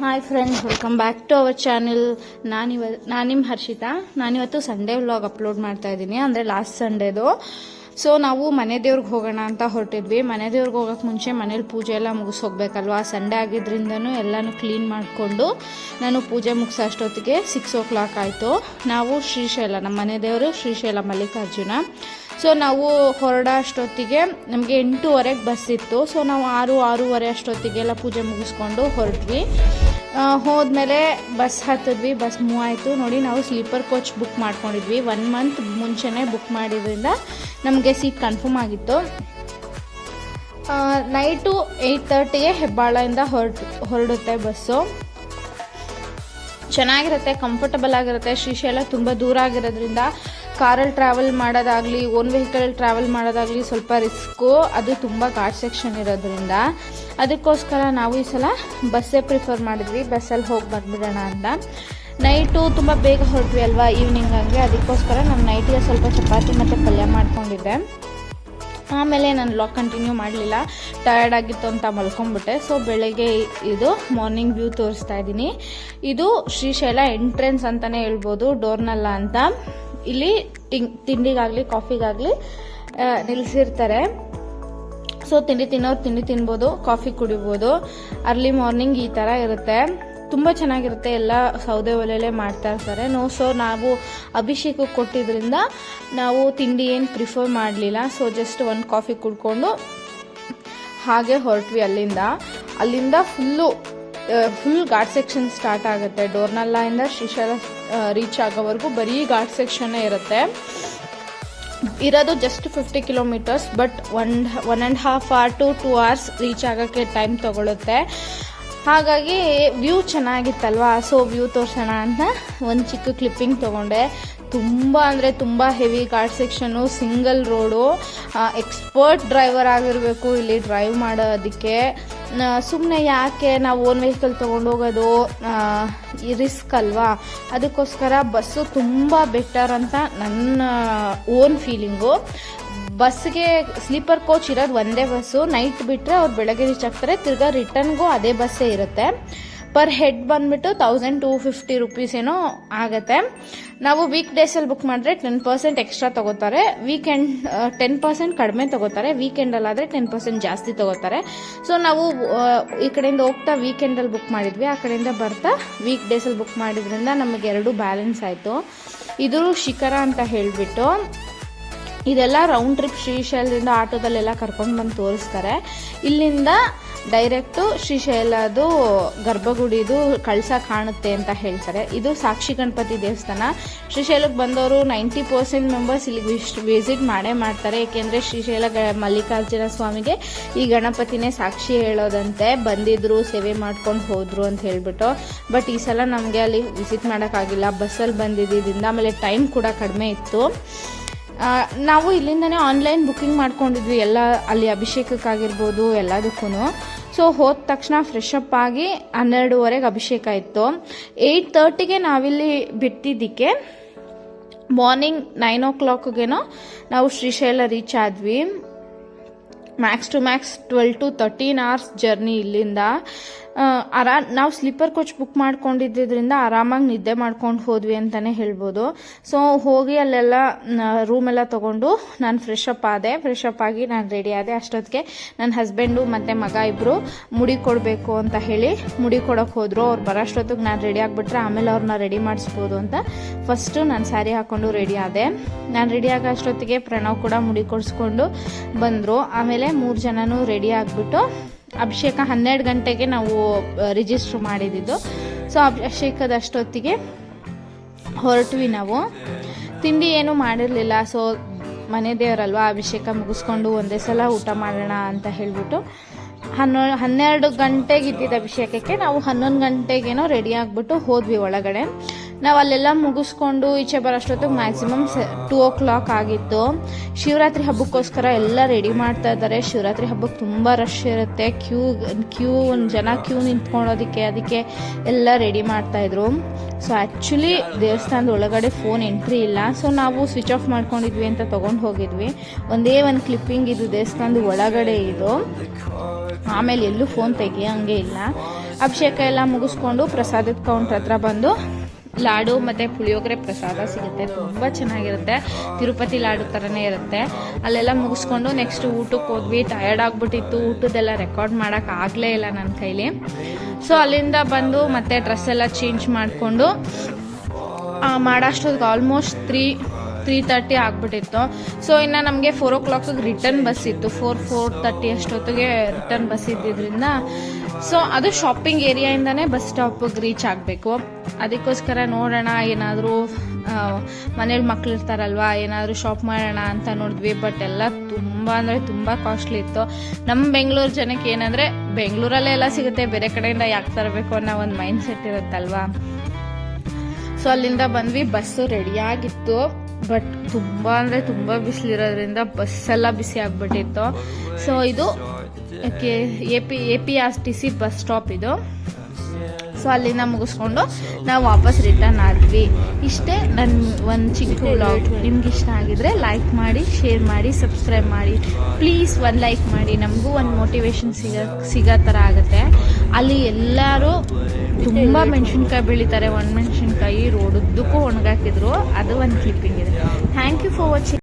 Hi friends welcome back to our channel ನಾನಿವ ನಾನು ನಿಮ್ಮ ಹರ್ಷಿತಾ. ನಾನಿವತ್ತು ಸಂಡೇ ವ್ಲಾಗ್ ಅಪ್ಲೋಡ್ ಮಾಡ್ತಾ ಇದ್ದೀನಿ. ಅಂದರೆ ಲಾಸ್ಟ್ ಸಂಡೇದು ಸೊ ನಾವು ಮನೆ ದೇವ್ರಿಗೆ ಹೋಗೋಣ ಅಂತ ಹೊರಟಿದ್ವಿ. ಮನೆ ದೇವ್ರಿಗೆ ಹೋಗೋಕೆ ಮುಂಚೆ ಮನೇಲಿ ಪೂಜೆ ಎಲ್ಲ ಮುಗಿಸ್ ಹೋಗ್ಬೇಕಲ್ವಾ ಸಂಡೇ ಆಗಿದ್ದರಿಂದನೂ ಎಲ್ಲನೂ ಕ್ಲೀನ್ ಮಾಡಿಕೊಂಡು ನಾನು ಪೂಜೆ ಮುಗಿಸೋ ಅಷ್ಟೊತ್ತಿಗೆ ಸಿಕ್ಸ್ ಓ ಕ್ಲಾಕ್ ಆಯಿತು. ನಾವು ಶ್ರೀಶೈಲ ನಮ್ಮ ಮನೆ ದೇವರು ಶ್ರೀಶೈಲ ಮಲ್ಲಿಕಾರ್ಜುನ. ಸೊ ನಾವು ಹೊರಡೋ ಅಷ್ಟೊತ್ತಿಗೆ ನಮಗೆ ಎಂಟೂವರೆಗೆ ಬಸ್ ಇತ್ತು. ಸೊ ನಾವು ಆರು, ಆರೂವರೆ ಅಷ್ಟೊತ್ತಿಗೆಲ್ಲ ಪೂಜೆ ಮುಗಿಸ್ಕೊಂಡು ಹೊರಟ್ವಿ. ಹೋದ್ಮೇಲೆ ಬಸ್ ಹತ್ತಿದ್ವಿ, ಬಸ್ ಮೂವ್ ಆಯಿತು. ನೋಡಿ, ನಾವು ಸ್ಲೀಪರ್ ಕೋಚ್ ಬುಕ್ ಮಾಡ್ಕೊಂಡಿದ್ವಿ. ಒನ್ ಮಂತ್ ಮುಂಚೆನೇ ಬುಕ್ ಮಾಡಿದ್ರಿಂದ ನಮಗೆ ಸೀಟ್ ಕನ್ಫರ್ಮ್ ಆಗಿತ್ತು. ನೈಟು ಏಯ್ಟ್ ತರ್ಟಿಗೆ ಹೆಬ್ಬಾಳದಿಂದ ಹೊರಟು, ಹೊರಡುತ್ತೆ ಬಸ್ಸು. ಚೆನ್ನಾಗಿರುತ್ತೆ ಕಂಫರ್ಟಬಲ್ ಆಗಿರುತ್ತೆ. ಶ್ರೀಶೈಲ ತುಂಬ ದೂರ ಆಗಿರೋದ್ರಿಂದ ಕಾರಲ್ಲಿ ಟ್ರಾವೆಲ್ ಮಾಡೋದಾಗಲಿ ಓನ್ ವೆಹಿಕಲ್ ಟ್ರಾವೆಲ್ ಮಾಡೋದಾಗಲಿ ಸ್ವಲ್ಪ ರಿಸ್ಕು ಅದು ತುಂಬ ಘಾಟ್ ಸೆಕ್ಷನ್ ಇರೋದ್ರಿಂದ. ಅದಕ್ಕೋಸ್ಕರ ನಾವು ಈ ಸಲ ಬಸ್ಸೇ ಪ್ರಿಫರ್ ಮಾಡಿದ್ವಿ. ಬಸ್ಸಲ್ಲಿ ಹೋಗಿ ಬಂದುಬಿಡೋಣ ಅಂತ. ನೈಟು ತುಂಬ ಬೇಗ ಹೊರಟ್ವಿ ಅಲ್ವಾ ಈವ್ನಿಂಗ್ ಹಂಗೆ. ಅದಕ್ಕೋಸ್ಕರ ನಾನು ನೈಟಿಗೆ ಸ್ವಲ್ಪ ಚಪಾತಿ ಮತ್ತು ಪಲ್ಯ ಮಾಡ್ಕೊಂಡಿದ್ದೆ. ಆಮೇಲೆ ನಾನು ಲಾಕ್ ಕಂಟಿನ್ಯೂ ಮಾಡಲಿಲ್ಲ. ಟಯರ್ಡ್ ಆಗಿತ್ತು ಅಂತ ಮಲ್ಕೊಂಡ್ಬಿಟ್ಟೆ. ಸೊ ಬೆಳಗ್ಗೆ ಇದು ಮಾರ್ನಿಂಗ್ ವ್ಯೂ ತೋರಿಸ್ತಾ ಇದ್ದೀನಿ. ಇದು ಶ್ರೀಶೈಲ ಎಂಟ್ರೆನ್ಸ್ ಅಂತಲೇ ಹೇಳ್ಬೋದು. ಡೋರ್ನಲ್ಲ ಅಂತ. ಇಲ್ಲಿ ಟಿಂಗ್ ತಿಂಡಿಗಾಗಲಿ, ಕಾಫಿಗಾಗಲಿ ನಿಲ್ಲಿಸಿರ್ತಾರೆ ಸೊ ತಿಂಡಿ ತಿನ್ನೋರು ತಿಂಡಿ ತಿನ್ಬೋದು, ಕಾಫಿ ಕುಡಿಬೋದು. ಅರ್ಲಿ ಮಾರ್ನಿಂಗ್ ಈ ಥರ ಇರುತ್ತೆ. ತುಂಬ ಚೆನ್ನಾಗಿರುತ್ತೆ. ಎಲ್ಲ ಸೌದೆ ಒಲೆಯಲ್ಲೇ ಮಾಡ್ತಾ ಇರ್ತಾರೆ. ನೋ ಸೊ ನಾವು ಅಭಿಷೇಕಕ್ಕೆ ಕೊಟ್ಟಿದ್ರಿಂದ ನಾವು ತಿಂಡಿ ಏನು ಪ್ರಿಫರ್ ಮಾಡಲಿಲ್ಲ. ಸೊ ಜಸ್ಟ್ ಒಂದು ಕಾಫಿ ಕುಡ್ಕೊಂಡು ಹಾಗೆ ಹೊರಟ್ವಿ ಅಲ್ಲಿಂದ. ಅಲ್ಲಿಂದ full full ghat section start ಆಗುತ್ತೆ. ಡೋರ್ನಲ್ಲಾಯಿಂದ ಶ್ರೀಶೈಲ ರೀಚ್ ಆಗೋವರೆಗೂ ಬರೀ ಘಾಟ್ ಸೆಕ್ಷನ್ನೇ ಇರುತ್ತೆ. ಇರೋದು just fifty kilometres but one one and half or two two hours reach ಆಗೋಕ್ಕೆ ಟೈಮ್ ತೊಗೊಳುತ್ತೆ. ಹಾಗಾಗಿ ವ್ಯೂ ಚೆನ್ನಾಗಿತ್ತಲ್ವಾ? ಸೊ ವ್ಯೂ ತೋರಿಸೋಣ ಅಂತ ಒಂದು ಚಿಕ್ಕ ಕ್ಲಿಪ್ಪಿಂಗ್ ತೊಗೊಂಡೆ. ತುಂಬ ಅಂದರೆ ತುಂಬ heavy guard section single road expert driver ಆಗಿರಬೇಕು, ಇಲ್ಲಿ ಡ್ರೈವ್ ಮಾಡೋದಕ್ಕೆ. ಸುಮ್ಮನೆ ಯಾಕೆ ನಾವು ಓನ್ ವೆಹಿಕಲ್ ತೊಗೊಂಡು ಹೋಗೋದು ಈ ರಿಸ್ಕ್ ಅಲ್ವಾ? ಅದಕ್ಕೋಸ್ಕರ ಬಸ್ಸು ತುಂಬ ಬೆಟರ್ ಅಂತ ನನ್ನ ಓನ್ ಫೀಲಿಂಗು ಬಸ್ಗೆ ಸ್ಲೀಪರ್ ಕೋಚ್ ಇರೋದು ಒಂದೇ ಬಸ್ಸು. ನೈಟ್ ಬಿಟ್ಟರೆ ಅವ್ರು ಬೆಳಗ್ಗೆ ರೀಚ್ ಆಗ್ತಾರೆ. ತಿರ್ಗಾ ರಿಟರ್ನ್ಗೂ ಅದೇ ಬಸ್ಸೇ ಇರುತ್ತೆ. ಪರ್ ಹೆಡ್ ಬಂದ್ಬಿಟ್ಟು ತೌಸಂಡ್ ಟೂ ಫಿಫ್ಟಿ ರುಪೀಸ್ ಏನೋ ಆಗುತ್ತೆ. ನಾವು ವೀಕ್ ಡೇಸಲ್ಲಿ ಬುಕ್ ಮಾಡಿದ್ರೆ ಟೆನ್ ಪರ್ಸೆಂಟ್ ಎಕ್ಸ್ಟ್ರಾ ತಗೋತಾರೆ. ವೀಕೆಂಡ್ ಟೆನ್ ಪರ್ಸೆಂಟ್ ಕಡಿಮೆ ತಗೋತಾರೆ. ವೀಕೆಂಡಲ್ಲಾದರೆ ಟೆನ್ ಪರ್ಸೆಂಟ್ ಜಾಸ್ತಿ ತಗೋತಾರೆ. ಸೊ ನಾವು ಈ ಕಡೆಯಿಂದ ಹೋಗ್ತಾ ವೀಕೆಂಡಲ್ಲಿ ಬುಕ್ ಮಾಡಿದ್ವಿ. ಆ ಕಡೆಯಿಂದ ಬರ್ತಾ ವೀಕ್ ಡೇಸಲ್ಲಿ ಬುಕ್ ಮಾಡಿದ್ರಿಂದ ನಮಗೆ ಎರಡು ಬ್ಯಾಲೆನ್ಸ್ ಆಯಿತು. ಇದು ಶಿಖರ ಅಂತ ಹೇಳಿಬಿಟ್ಟು ಇದೆಲ್ಲ ರೌಂಡ್ ಟ್ರಿಪ್ ಶ್ರೀಶೈಲದಿಂದ ಆಟೋದಲ್ಲೆಲ್ಲ ಕರ್ಕೊಂಡು ಬಂದು ತೋರಿಸ್ತಾರೆ. ಇಲ್ಲಿಂದ ಡೈರೆಕ್ಟು ಶ್ರೀಶೈಲದು ಗರ್ಭಗುಡಿದು ಕಳಸ ಕಾಣುತ್ತೆ ಅಂತ ಹೇಳ್ತಾರೆ. ಇದು ಸಾಕ್ಷಿ ಗಣಪತಿ ದೇವಸ್ಥಾನ. ಶ್ರೀಶೈಲಕ್ಕೆ ಬಂದವರು ನೈಂಟಿ ಪರ್ಸೆಂಟ್ ಮೆಂಬರ್ಸ್ ಇಲ್ಲಿಗೆ ವಿಸಿಟ್ ಮಾಡೇ ಮಾಡ್ತಾರೆ. ಏಕೆಂದರೆ ಶ್ರೀಶೈಲ ಮಲ್ಲಿಕಾರ್ಜುನ ಸ್ವಾಮಿಗೆ ಈ ಗಣಪತಿನೇ ಸಾಕ್ಷಿ ಹೇಳೋದಂತೆ ಬಂದಿದ್ರು, ಸೇವೆ ಮಾಡ್ಕೊಂಡು ಹೋದರು ಅಂತ ಹೇಳಿಬಿಟ್ಟು. ಬಟ್ ಈ ಸಲ ನಮಗೆ ಅಲ್ಲಿ ವಿಸಿಟ್ ಮಾಡೋಕ್ಕಾಗಿಲ್ಲ. ಬಸ್ಸಲ್ಲಿ ಬಂದಿದ್ದರಿಂದ ಆಮೇಲೆ ಟೈಮ್ ಕೂಡ ಕಡಿಮೆ ಇತ್ತು. ನಾವು ಇಲ್ಲಿಂದನೇ ಆನ್ಲೈನ್ ಬುಕ್ಕಿಂಗ್ ಮಾಡ್ಕೊಂಡಿದ್ವಿ. ಎಲ್ಲ ಅಲ್ಲಿ ಅಭಿಷೇಕಕ್ಕಾಗಿರ್ಬೋದು ಎಲ್ಲದಕ್ಕೂ ಸೊ ಹೋದ ತಕ್ಷಣ ಫ್ರೆಶ್ ಅಪ್ ಆಗಿ ಹನ್ನೆರಡುವರೆಗೆ ಅಭಿಷೇಕ ಇತ್ತು. ಏಯ್ಟ್ ತರ್ಟಿಗೆ ನಾವಿಲ್ಲಿ ಬಿಟ್ಟಿದ್ದಕ್ಕೆ ಮಾರ್ನಿಂಗ್ ನೈನ್ ಓ ಕ್ಲಾಕ್ಗೇನೋ ನಾವು ಶ್ರೀಶೈಲ ರೀಚ್ ಆದ್ವಿ. Max to max twelve to thirteen hours journey ಇಲ್ಲಿಂದ. ಆರಾ, ನಾವು ಸ್ಲೀಪರ್ ಕೋಚ್ ಬುಕ್ ಮಾಡ್ಕೊಂಡಿದ್ದರಿಂದ ಆರಾಮಾಗಿ ನಿದ್ದೆ ಮಾಡ್ಕೊಂಡು ಹೋದ್ವಿ ಅಂತಲೇ ಹೇಳ್ಬೋದು. ಸೊ, ಹೋಗಿ ಅಲ್ಲೆಲ್ಲ ರೂಮ್ ಎಲ್ಲ ತೊಗೊಂಡು ನಾನು ಫ್ರೆಶ್ ಅಪ್ ಆದೆ. ಫ್ರೆಶ್ ಅಪ್ ಆಗಿ ನಾನು ರೆಡಿ ಆದೆ. ಅಷ್ಟೊತ್ತಿಗೆ ನನ್ನ ಹಸ್ಬೆಂಡು ಮತ್ತು ಮಗ ಇಬ್ಬರು ಮುಡಿ ಕೊಡಬೇಕು ಅಂತ ಹೇಳಿ ಮುಡಿ ಕೊಡೋಕೆ ಹೋದರು. ಅವ್ರು ಬರೋಷ್ಟೊತ್ತಿಗೆ ನಾನು ರೆಡಿ ಆಗಿಬಿಟ್ರೆ ಆಮೇಲೆ ಅವ್ರನ್ನ ರೆಡಿ ಮಾಡಿಸ್ಬೋದು ಅಂತ ಫಸ್ಟು ನಾನು ಸ್ಯಾರಿ ಹಾಕ್ಕೊಂಡು ರೆಡಿ ಆದೆ. ನಾನು ರೆಡಿ ಆಗೋ ಅಷ್ಟೊತ್ತಿಗೆ ಪ್ರಣವ್ ಕೂಡ ಮುಡಿ ಕೊಡಿಸ್ಕೊಂಡು ಬಂದರು. ಆಮೇಲೆ ಮೂರು ಜನನೂ ರೆಡಿ ಆಗಿಬಿಟ್ಟು ಅಭಿಷೇಕ ಹನ್ನೆರಡು ಗಂಟೆಗೆ ನಾವು ರಿಜಿಸ್ಟ್ರ್ ಮಾಡಿದ್ದು. ಸೊ ಅಭಿಷೇಕದ ಅಷ್ಟೊತ್ತಿಗೆ ಹೊರಟ್ವಿ ನಾವು. ತಿಂಡಿ ಏನೂ ಮಾಡಿರಲಿಲ್ಲ. ಸೊ ಮನೆ ದೇವರಲ್ವಾ, ಅಭಿಷೇಕ ಮುಗಿಸ್ಕೊಂಡು ಒಂದೇ ಸಲ ಊಟ ಮಾಡೋಣ ಅಂತ ಹೇಳಿಬಿಟ್ಟು, ಹನ್ನೊ, ಹನ್ನೆರಡು ಗಂಟೆಗೆ ಇದ್ದಿದ್ದ ಅಭಿಷೇಕಕ್ಕೆ ನಾವು ಹನ್ನೊಂದು ಗಂಟೆಗೇನೋ ರೆಡಿ ಆಗಿಬಿಟ್ಟು ಹೋದ್ವಿ ಒಳಗಡೆ. ನಾವು ಅಲ್ಲೆಲ್ಲ ಮುಗಿಸ್ಕೊಂಡು ಈಚೆ ಬರೋಷ್ಟೊತ್ತಿಗೆ ಮ್ಯಾಕ್ಸಿಮಮ್ ಟೂ ಓ ಕ್ಲಾಕ್ ಆಗಿತ್ತು. ಶಿವರಾತ್ರಿ ಹಬ್ಬಕ್ಕೋಸ್ಕರ ಎಲ್ಲ ರೆಡಿ ಮಾಡ್ತಾ ಇದ್ದಾರೆ. ಶಿವರಾತ್ರಿ ಹಬ್ಬಕ್ಕೆ ತುಂಬ ರಶ್ ಇರುತ್ತೆ. ಕ್ಯೂ ಕ್ಯೂ ಒಂದು ಜನ ಕ್ಯೂ ನಿಂತ್ಕೊಳ್ಳೋದಕ್ಕೆ ಅದಕ್ಕೆ ಎಲ್ಲ ರೆಡಿ ಮಾಡ್ತಾಯಿದ್ರು ಸೊ ಆ್ಯಕ್ಚುಲಿ ದೇವಸ್ಥಾನದ ಒಳಗಡೆ ಫೋನ್ ಎಂಟ್ರಿ ಇಲ್ಲ. ಸೊ ನಾವು ಸ್ವಿಚ್ ಆಫ್ ಮಾಡ್ಕೊಂಡಿದ್ವಿ ಅಂತ ತೊಗೊಂಡು ಹೋಗಿದ್ವಿ. ಒಂದೇ ಒಂದು ಕ್ಲಿಪ್ಪಿಂಗ್ ಇದು ದೇವಸ್ಥಾನದ ಒಳಗಡೆ ಇದು. ಆಮೇಲೆ ಎಲ್ಲೂ ಫೋನ್ ತೆಗಿಯೋಂಗೆ ಇಲ್ಲ. ಅಭಿಷೇಕ ಎಲ್ಲ ಮುಗಿಸ್ಕೊಂಡು ಪ್ರಸಾದದ ಕೌಂಟ್ರ್ ಹತ್ರ ಬಂದು ಲಾಡು ಮತ್ತು ಪುಳಿಯೋಗರೆ ಪ್ರಸಾದ ಸಿಗುತ್ತೆ. ತುಂಬ ಚೆನ್ನಾಗಿರುತ್ತೆ. ತಿರುಪತಿ ಲಾಡು ಥರನೇ ಇರುತ್ತೆ. ಅಲ್ಲೆಲ್ಲ ಮುಗಿಸ್ಕೊಂಡು ನೆಕ್ಸ್ಟ್ ಊಟಕ್ಕೆ ಹೋದ್ವಿ. ಟಯರ್ಡ್ ಆಗಿಬಿಟ್ಟಿತ್ತು. ಊಟದೆಲ್ಲ ರೆಕಾರ್ಡ್ ಮಾಡೋಕೆ ಆಗಲೇ ಇಲ್ಲ ನನ್ನ ಕೈಲಿ. ಸೊ ಅಲ್ಲಿಂದ ಬಂದು ಮತ್ತೆ ಡ್ರೆಸ್ ಎಲ್ಲ ಚೇಂಜ್ ಮಾಡಿಕೊಂಡು ಮಾಡೋಷ್ಟೊತ್ತಿಗೆ ಆಲ್ಮೋಸ್ಟ್ ತ್ರೀ ತ್ರೀ ತರ್ಟಿ ಆಗಿಬಿಟ್ಟಿತ್ತು. ಸೊ ಇನ್ನು ನಮಗೆ ಫೋರ್ ಓ ಕ್ಲಾಕಿಗೆ ರಿಟರ್ನ್ ಬಸ್ ಇತ್ತು. ಫೋರ್ ಫೋರ್ ತರ್ಟಿ ಅಷ್ಟೊತ್ತಿಗೆ ರಿಟರ್ನ್ ಬಸ್ ಇದ್ದಿದ್ದರಿಂದ ಸೊ ಅದು ಶಾಪಿಂಗ್ ಏರಿಯಾಯಿಂದನೇ ಬಸ್ ಸ್ಟಾಪಿಗೆ ರೀಚ್ ಆಗಬೇಕು. ಅದಕ್ಕೋಸ್ಕರ ನೋಡೋಣ, ಏನಾದರೂ ಮನೇಲಿ ಮಕ್ಳು ಇರ್ತಾರಲ್ವಾ, ಏನಾದರೂ ಶಾಪ್ ಮಾಡೋಣ ಅಂತ ನೋಡಿದ್ವಿ. ಬಟ್ ಎಲ್ಲ ತುಂಬ ಅಂದರೆ ತುಂಬ ಕಾಸ್ಟ್ಲಿ ಇತ್ತು. ನಮ್ಮ ಬೆಂಗಳೂರು ಜನಕ್ಕೆ ಏನಂದರೆ, ಬೆಂಗಳೂರಲ್ಲೇ ಎಲ್ಲ ಸಿಗುತ್ತೆ. ಬೇರೆ ಕಡೆಯಿಂದ ಯಾಕೆ ತರಬೇಕು ಅನ್ನೋ ಒಂದು ಮೈಂಡ್ ಸೆಟ್ ಇರುತ್ತಲ್ವಾ? ಸೊ ಅಲ್ಲಿಂದ ಬಂದ್ವಿ. ಬಸ್ಸು ರೆಡಿಯಾಗಿತ್ತು ಬಟ್ ತುಂಬ ಅಂದರೆ ತುಂಬ ಬಿಸಿಲಿರೋದ್ರಿಂದ ಬಸ್ ಎಲ್ಲ ಬಿಸಿ ಆಗಿಬಿಟ್ಟಿತ್ತು. ಸೊ ಇದು A P A P R T C bus stop ಇದು? ಸೊ ಅಲ್ಲಿಂದ ಮುಗಿಸ್ಕೊಂಡು ನಾವು ವಾಪಸ್ ರಿಟರ್ನ್ ಆದ್ವಿ. ಇಷ್ಟೇ ನನ್ನ ಒಂದು ಚಿಕ್ಕ ವ್ಲಾಗ್ ನಿಮ್ಗೆ ಇಷ್ಟ ಆಗಿದ್ರೆ ಲೈಕ್ ಮಾಡಿ ಶೇರ್ ಮಾಡಿ ಸಬ್ಸ್ಕ್ರೈಬ್ ಮಾಡಿ. ಪ್ಲೀಸ್ ಒಂದು ಲೈಕ್ ಮಾಡಿ. ನಮಗೂ ಒಂದು ಮೋಟಿವೇಶನ್ ಸಿಗೋ ಸಿಗೋ ಥರ ಆಗುತ್ತೆ. ಅಲ್ಲಿ ಎಲ್ಲರೂ ತುಂಬ ಮೆಣಸಿನ್ಕಾಯಿ ಬೆಳಿತಾರೆ. ಒಣ ಮೆಣಸಿನ್ಕಾಯಿ ರೋಡುದ್ದಕ್ಕೂ ಒಣಗಾಕಿದ್ರು. ಅದು ಒಂದು ಕ್ಲಿಪ್ಪಿಂಗ್ ಇದೆ. Thank you for watching